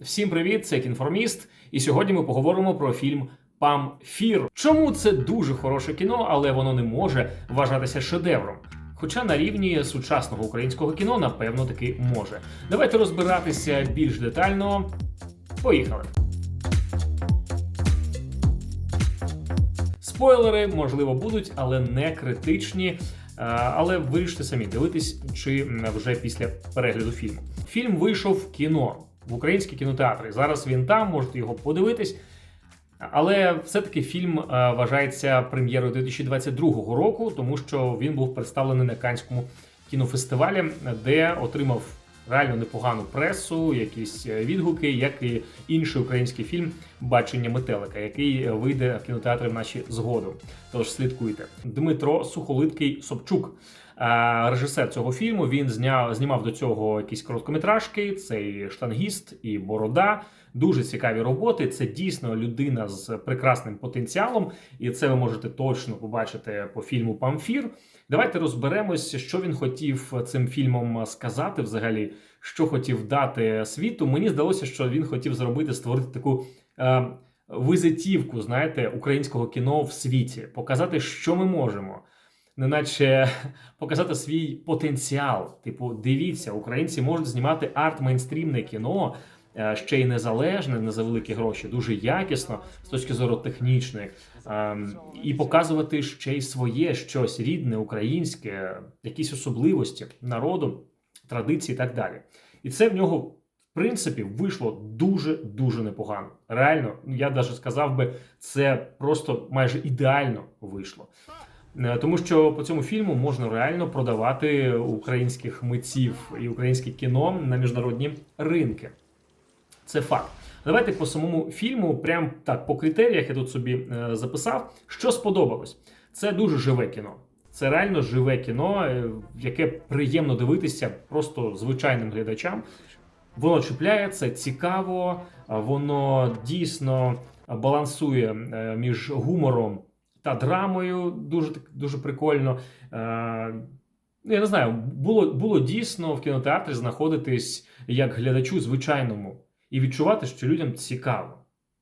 Всім привіт, це кінформіст. І сьогодні ми поговоримо про фільм Памфір. Чому це дуже хороше кіно, але воно не може вважатися шедевром? Хоча на рівні сучасного українського кіно, напевно, таки може. Давайте розбиратися більш детально. Поїхали. Спойлери, можливо, будуть, але не критичні. Е, Але вирішите самі дивитись чи вже після перегляду фільму. Фільм вийшов в кіно в українські кінотеатри. Зараз він там, можете його подивитись. Але все-таки фільм е, вважається прем'єрою 2022 року, тому що він був представлений на Канському кінофестивалі, де отримав реально непогану пресу, якісь е, відгуки, як і інший український фільм Бачення метелика, який вийде в кінотеатри в наші згодом. Тож слідкуйте. Дмитро Сухолиткий Собчук. е, Режисер цього фільму він зняв знімав до цього якісь короткометражки. Це і штангіст, і борода. Дуже цікаві роботи. Це дійсно людина з прекрасним потенціалом, і це ви можете точно побачити по фільму Памфір. Давайте розберемось, що він хотів цим фільмом сказати взагалі, що хотів дати світу. Мені здалося, що він хотів зробити створити таку. Е, Визитівку, знаєте, українського кіно в світі, показати, що ми можемо, неначе показати свій потенціал. Типу, дивіться, українці можуть знімати арт-мейнстрімне кіно, ще й незалежне, не за великі гроші, дуже якісно з точки зору технічної, ем, і показувати ще й своє щось рідне, українське, якісь особливості народу, традиції і так далі. І це в нього, в принципі, вийшло дуже дуже непогано. Реально, ну, я навіть сказав би, це просто майже ідеально вийшло. Е, Тому що по цьому фільму можна реально продавати українських митців і українське кіно на міжнародні ринки. Це факт. Давайте по самому фільму, прям так по критеріях я тут собі е, записав, що сподобалось. Це дуже живе кіно. Це реально живе кіно, е, яке приємно дивитися просто звичайним глядачам. Воно чіпляє, цікаво, воно дійсно балансує е, між гумором та драмою. Дуже дуже прикольно. Ну, я не знаю, було, було дійсно в кінотеатрі знаходитись як глядачу звичайному і відчувати, що людям цікаво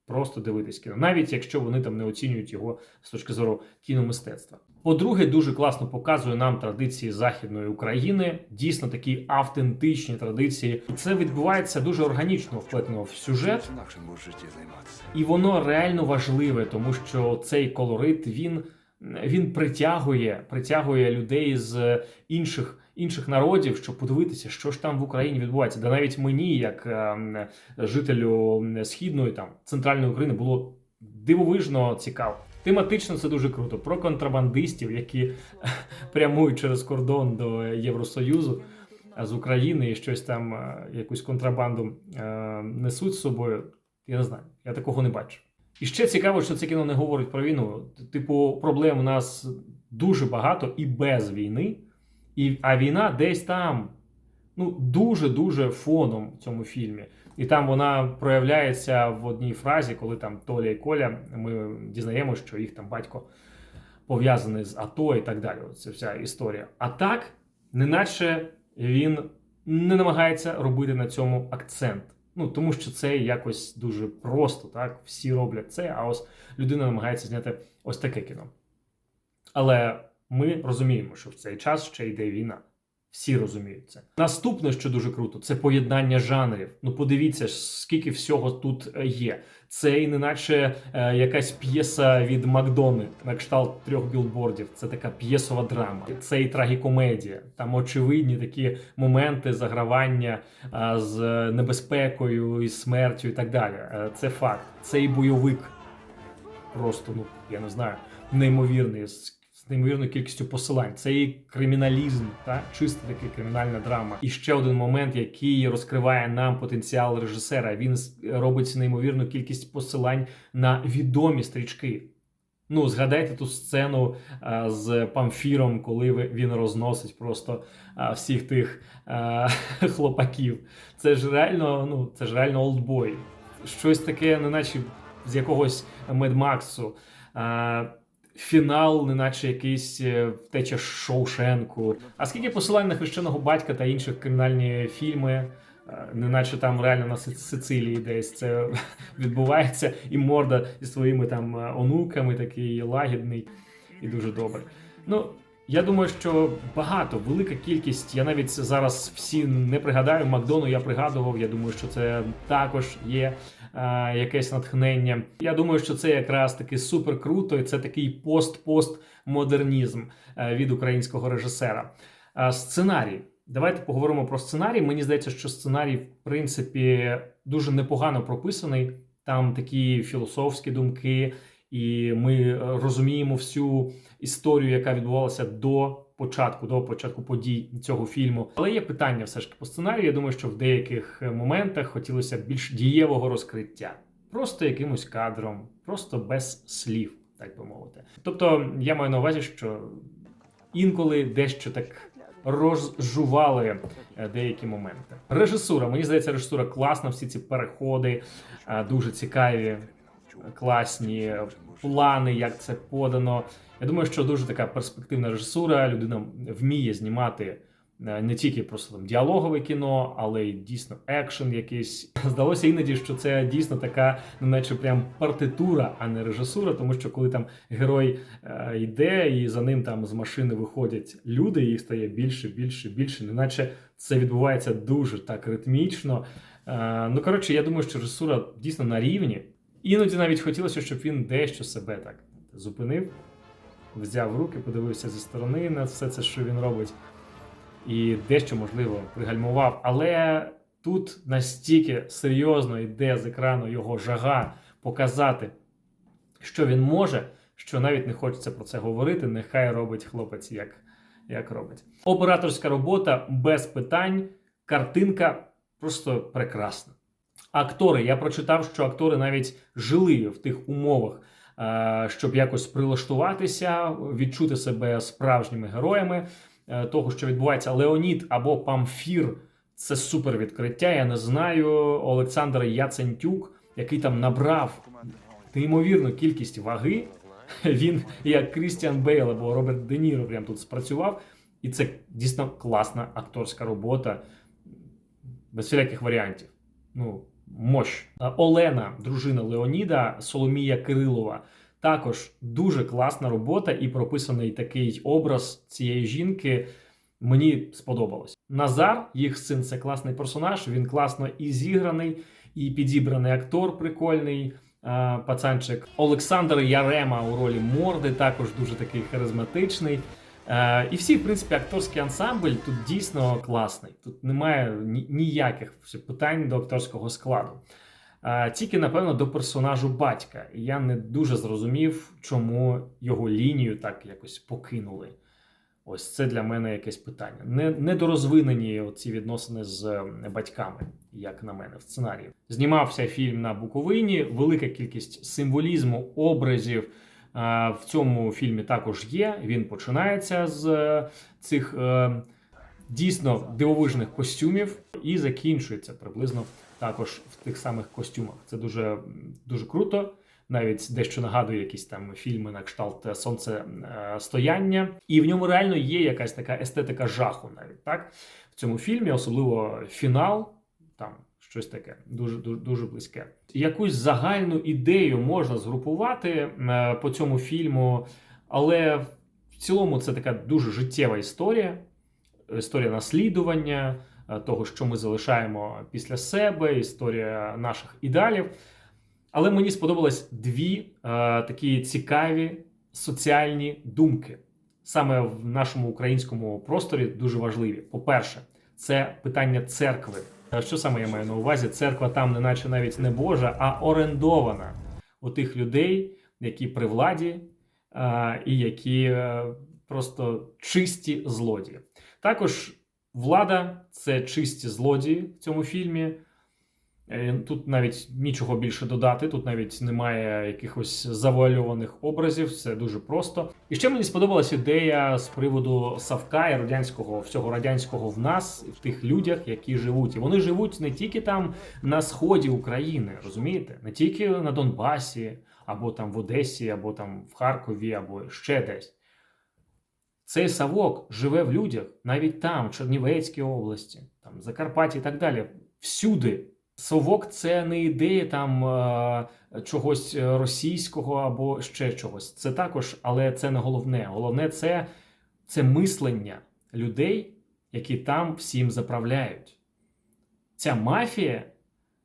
просто дивитись кіно, навіть якщо вони там не оцінюють його з точки зору кіномистецтва. По-друге, дуже класно показує нам традиції Західної України, дійсно такі автентичні традиції. Це відбувається дуже органічно вплетено в сюжет, і воно реально важливе, тому що цей колорит він, він притягує, притягує людей з інших. Інших народів, щоб подивитися, що ж там в Україні відбувається. Да навіть мені, як е, жителю східної там центральної України, було дивовижно цікаво. Тематично це дуже круто. Про контрабандистів, які прямують через кордон до Євросоюзу з України і щось там, е, якусь контрабанду е, несуть з собою. Я не знаю, я такого не бачу. І ще цікаво, що це кіно не говорить про війну. Типу, проблем у нас дуже багато і без війни, і, а війна десь там. Ну, дуже-дуже фоном в цьому фільмі. І там вона проявляється в одній фразі, коли там Толя і Коля, ми дізнаємося, що їх там батько пов'язаний з АТО і так далі. Це вся історія. А так, неначе він не намагається робити на цьому акцент. Ну, тому що це якось дуже просто, так? Всі роблять це, а ось людина намагається зняти ось таке кіно. Але ми розуміємо, що в цей час ще йде війна. Всі розуміють це. Наступне, що дуже круто, це поєднання жанрів. Ну, подивіться, скільки всього тут е, є. Це і неначе е, якась п'єса від Макдони на кшталт трьох білбордів. Це така п'єсова драма. Це і трагікомедія. Там очевидні такі моменти загравання е, з небезпекою і смертю, і так далі. Е, це факт. Це і бойовик. Просто, ну я не знаю, неймовірний з неймовірною кількістю посилань. Це і криміналізм, та чисто таки кримінальна драма. І ще один момент, який розкриває нам потенціал режисера. Він робить неймовірну кількість посилань на відомі стрічки. Ну, згадайте ту сцену а, з памфіром, коли він розносить просто а, всіх тих а, хлопаків. Це ж реально, ну це ж реально олдбой. Щось таке, неначе з якогось Медмаксу. А, фінал, неначе якийсь е, втеча Шоушенку. А скільки посилань на хрещеного батька та інших кримінальні фільми? е, неначе там реально на Сицилії десь це відбувається, і морда зі своїми там е, онуками такий лагідний і дуже добрий. Ну, я думаю, що багато, велика кількість. Я навіть зараз всі не пригадаю. Макдону я пригадував. Я думаю, що це також є якесь натхнення. Я думаю, що це якраз таки супер круто, і це такий пост-постмодернізм е, від українського режисера. Е, сценарій. Давайте поговоримо про сценарій. Мені здається, що сценарій, в принципі, дуже непогано прописаний. Там такі філософські думки, і ми е, розуміємо всю історію, яка відбувалася до початку, до початку подій цього фільму. Але є питання все ж таки по сценарію. Я думаю, що в деяких е, моментах хотілося більш дієвого розкриття, просто якимось кадром, просто без слів, так би мовити. Тобто, я маю на увазі, що інколи дещо так розжували е, деякі моменти. Режисура, мені здається, режисура класна. Всі ці переходи е, дуже цікаві, класні плани, як це подано. Я думаю, що дуже така перспективна режисура. Людина вміє знімати е, не тільки просто там діалогове кіно, але й дійсно екшен якийсь. Здалося іноді, що це дійсно така, ну наче прям партитура, а не режисура, тому що коли там герой е, йде і за ним там з машини виходять люди, їх стає більше, більше, більше, неначе це відбувається дуже так ритмічно. Е, ну коротше, я думаю, що режисура дійсно на рівні. Іноді навіть хотілося, щоб він дещо себе так зупинив, взяв руки, подивився зі сторони на все це, що він робить, і дещо, можливо, пригальмував. Але тут настільки серйозно йде з екрану його жага показати, що він може, що навіть не хочеться про це говорити. Нехай робить хлопець, як, як робить. Операторська робота без питань, картинка просто прекрасна. Актори, я прочитав, що актори навіть жили в тих умовах, е, щоб якось прилаштуватися, відчути себе справжніми героями е, того, що відбувається. Леонід або Памфір це супер відкриття. Я не знаю. Олександр Яцентюк, який там набрав неймовірну кількість ваги. Він як Крістіан Бейл або Роберт Де Ніро прям тут спрацював. І це дійсно класна акторська робота, без всіляких варіантів. Ну, мощ. Олена, дружина Леоніда, Соломія Кирилова. Також дуже класна робота і прописаний такий образ цієї жінки. Мені сподобалось. Назар, їх син, це класний персонаж. Він класно і зіграний, і підібраний актор прикольний. Пацанчик Олександр Ярема у ролі морди, також дуже такий харизматичний. Е, І всі, в принципі, акторський ансамбль тут дійсно класний. Тут немає ніяких питань до акторського складу. Е, Тільки, напевно, до персонажу батька. І я не дуже зрозумів, чому його лінію так якось покинули. Ось це для мене якесь питання. Не, недорозвинені ці відносини з е, батьками, як на мене, в сценарії. Знімався фільм на Буковині, велика кількість символізму, образів. Е, В цьому фільмі також є. Він починається з е, цих е, дійсно дивовижних костюмів і закінчується приблизно також в тих самих костюмах. Це дуже, дуже круто. Навіть дещо нагадує якісь там фільми на кшталт сонцестояння. І в ньому реально є якась така естетика жаху, навіть так в цьому фільмі, особливо фінал, там щось таке дуже дуже, дуже близьке. Якусь загальну ідею можна згрупувати е, по цьому фільму, але в цілому це така дуже життєва історія, історія наслідування, е, того, що ми залишаємо після себе, історія наших ідеалів. Але мені сподобалось дві е, такі цікаві соціальні думки. Саме в нашому українському просторі дуже важливі. По-перше, це питання церкви. Що саме я маю на увазі? Церква там, неначе навіть не Божа, а орендована у тих людей, які при владі і які е, просто чисті злодії. Також влада це чисті злодії в цьому фільмі. Е, Тут навіть нічого більше додати, тут навіть немає якихось завуальованих образів, все дуже просто. І ще мені сподобалась ідея з приводу Савка і радянського всього радянського в нас, в тих людях, які живуть. І вони живуть не тільки там на сході України, розумієте, не тільки на Донбасі, або там в Одесі, або там в Харкові, або ще десь. Цей Савок живе в людях навіть там, в Чернівецькій області, там Закарпатті і так далі. всюди. Совок це не ідея там е, чогось е, російського або ще чогось. Це також, але це не головне. Головне це, це мислення людей, які там всім заправляють. Ця мафія,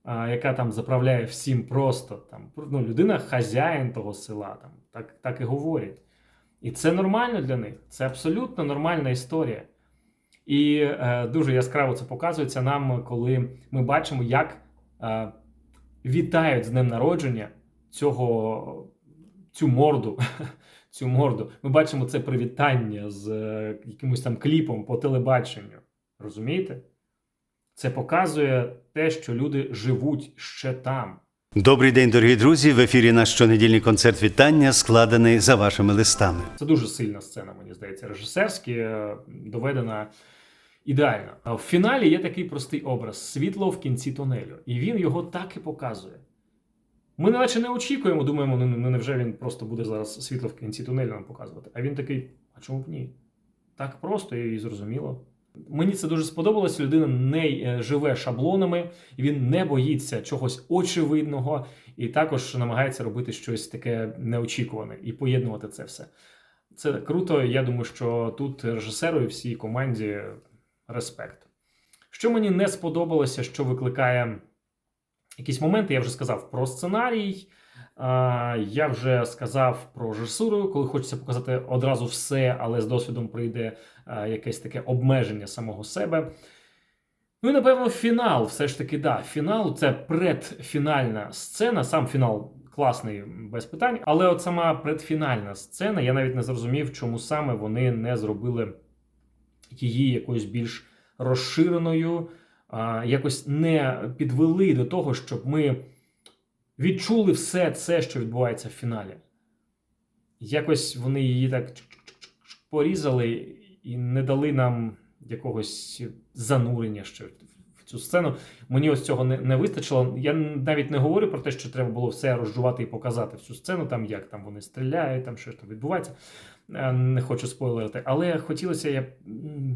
яка там заправляє всім просто там ну, людина хазяїн того села, там так, так і говорять. І це нормально для них. Це абсолютно нормальна історія. І е, дуже яскраво це показується нам, коли ми бачимо, як е, вітають з днем народження цього, цю морду. Цю морду. Ми бачимо це привітання з е, якимось там кліпом по телебаченню. Розумієте? Це показує те, що люди живуть ще там. Добрий день, дорогі друзі. В ефірі наш щонедільний концерт вітання, складений за вашими листами. Це дуже сильна сцена, мені здається, режисерськи доведена ідеально. А в фіналі є такий простий образ світло в кінці тунелю, і він його так і показує. Ми наче не очікуємо, думаємо, ну ну, невже він просто буде зараз світло в кінці тунелю нам показувати. А він такий: а чому б ні? Так просто і зрозуміло. Мені це дуже сподобалось. Людина не е, живе шаблонами, він не боїться чогось очевидного, і також намагається робити щось таке неочікуване і поєднувати це все. Це круто. Я думаю, що тут режисеру і всій команді респект. Що мені не сподобалося, що викликає якісь моменти, я вже сказав про сценарій. Я вже сказав про режисуру, коли хочеться показати одразу все, але з досвідом прийде якесь таке обмеження самого себе. Ну і напевно, фінал. Все ж таки, да, фінал це предфінальна сцена. Сам фінал класний без питань. Але от сама предфінальна сцена, я навіть не зрозумів, чому саме вони не зробили її якоюсь більш розширеною, якось не підвели до того, щоб ми відчули все це, що відбувається в фіналі. Якось вони її так порізали і не дали нам якогось занурення ще цю сцену. Мені ось цього не, не вистачило. Я навіть не говорю про те, що треба було все розжувати і показати всю сцену, там як там вони стріляють, там що ж там відбувається. Е, Не хочу спойлерити, але хотілося я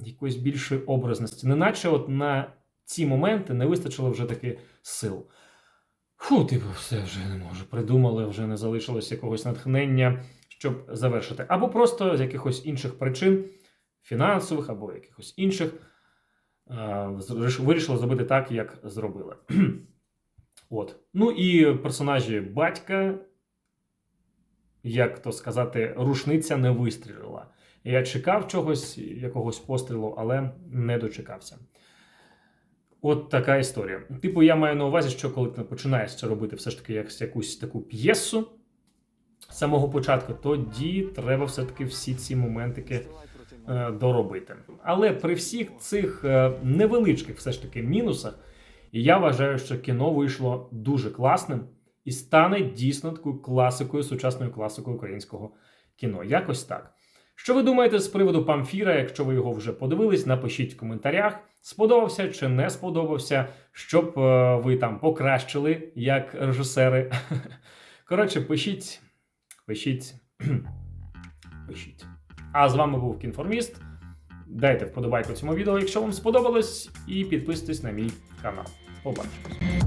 якоїсь більшої образності. Неначе от на ці моменти не вистачило вже таки сил. Фу, типу, все вже не можу. Придумали, вже не залишилось якогось натхнення, щоб завершити. Або просто з якихось інших причин, фінансових або якихось інших, е, вирішили зробити так, як зробили. От. Ну і персонажі батька, як то сказати, рушниця не вистрілила. Я чекав чогось, якогось пострілу, але не дочекався. От така історія. Типу, я маю на увазі, що коли ти починаєш це робити все ж таки як якусь таку п'єсу з самого початку, тоді треба все-таки всі ці моментики доробити. Але при всіх цих е, невеличких все ж таки мінусах, я вважаю, що кіно вийшло дуже класним і стане дійсно такою класикою, сучасною класикою українського кіно. Якось так. Що ви думаєте з приводу Памфіра? Якщо ви його вже подивились, напишіть в коментарях. Сподобався чи не сподобався, щоб е, ви там покращили як режисери. Коротше, пишіть, пишіть, пишіть. А з вами був Кінформіст. Дайте вподобайку цьому відео, якщо вам сподобалось, і підписуйтесь на мій канал. Побачимось.